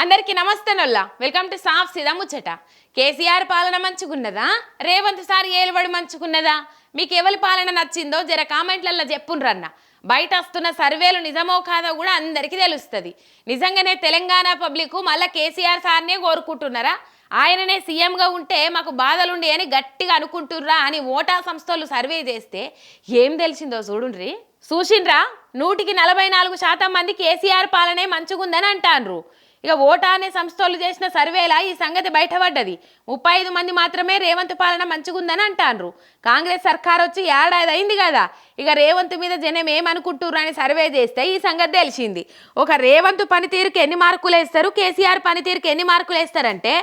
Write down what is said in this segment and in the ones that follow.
అందరికీ నమస్తే నొల్లా. Welcome to సాఫ్ సిదా ముచ్చట. కేసీఆర్ పాలన మంచుకున్నదా? రేవంత్ సార్ ఏలుబడి మంచుకున్నదా? మీకు ఎవరి పాలన నచ్చిందో జర కామెంట్లలో చెప్పుండ్రన్న. బయట వస్తున్న సర్వేలు నిజమో కాదో కూడా అందరికీ తెలుస్తుంది. నిజంగానే తెలంగాణ పబ్లిక్ మళ్ళీ కేసీఆర్ సార్నే కోరుకుంటున్నారా? ఆయననే సీఎంగా ఉంటే మాకు బాధలుండే అని గట్టిగా అనుకుంటుర్రా అని ఓటా సంస్థలు సర్వే చేస్తే ఏం తెలిసిందో చూడుండ్రి. చూసిండ్రా? నూటికి నలభై నాలుగు శాతం మంది కేసీఆర్ పాలనే మంచుగుందని అంటాన్రు ఇక ఓటా అనే సంస్థలు చేసిన సర్వేలా ఈ సంగతి బయటపడ్డది. ముప్పై ఐదు మంది మాత్రమే రేవంత్ పాలన మంచిగుందని అంటాన్రు. కాంగ్రెస్ సర్కార్ వచ్చి ఏడాది అయింది కదా. ఇక రేవంత్ మీద జనం ఏమనుకుంటుర్రు అని సర్వే చేస్తే ఈ సంగతి తెలిసింది. ఒక రేవంత్ పనితీరుకి ఎన్ని మార్కులు వేస్తారు? కేసీఆర్ పనితీరుకి ఎన్ని మార్కులు వేస్తారంటే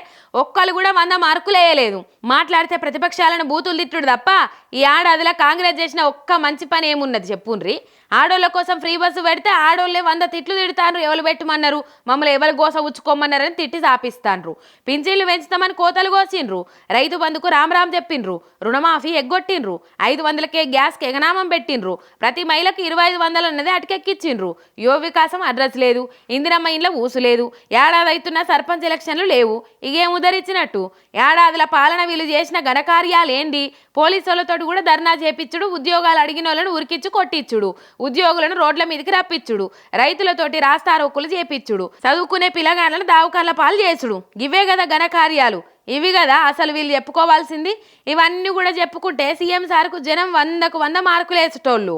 ఒక్కరు కూడా వంద మార్కులు వేయలేదు. మాట్లాడితే ప్రతిపక్షాలను బూతులు తిట్టుడు తప్ప ఈ ఏడాదిలో కాంగ్రెస్ చేసిన ఒక్క మంచి పని ఏమున్నది చెప్పుండ్రి? ఆడోళ్ళ కోసం ఫ్రీ బస్సు పెడితే ఆడోళ్ళే వంద తిట్లు తిడతారు ఎవరు పెట్టమన్నారు? మమ్మల్ని ఎవరు కోస ఉచ్చుకోమన్నారని తిట్టి సాపిస్తాన్రు పింఛన్లు పెంచుతామని కోతలు కోసిండ్రు. రైతు బంధుకు రామరామ్ చెప్పిండ్రు. రుణమాఫీ ఎగ్గొట్టిండ్రు. ఐదు వందలకే గ్యాస్కి ఎగనామం పెట్టిండ్రు. ప్రతి మహిళకు ఇరవై ఐదు వందలు ఉన్నది అటుకెక్కిచ్చిండ్రు. యువ వికాసం అడ్రస్ లేదు. ఇందిరమ్మ ఇంట్లో ఊసు లేదు. ఏడాది అవుతున్న సర్పంచ్ ఎలక్షన్లు లేవు. ఇగేం ఉదరిచ్చినట్టు ఏడాదిల పాలన వీళ్ళు చేసిన ఘనకార్యాలు పోలీసులతో కూడా ధర్నా చేపించుడు ఉద్యోగాలు అడిగిన వాళ్ళను ఉరికిచ్చి కొట్టించుడు ఉద్యోగులను రోడ్ల మీదకి రప్పించుడు రైతులతోటి రాస్తారోకులు చేపించుడు చదువుకునే పిల్లగాళ్ళను దావకాళ్ళ పాలు చేసుడు. ఇవే కదా ఘనకార్యాలు ఇవి కదా అసలు వీళ్ళు చెప్పుకోవాల్సింది. ఇవన్నీ కూడా చెప్పుకుంటే సీఎం సార్కు జనం వందకు వంద మార్కులు వేసేటోళ్ళు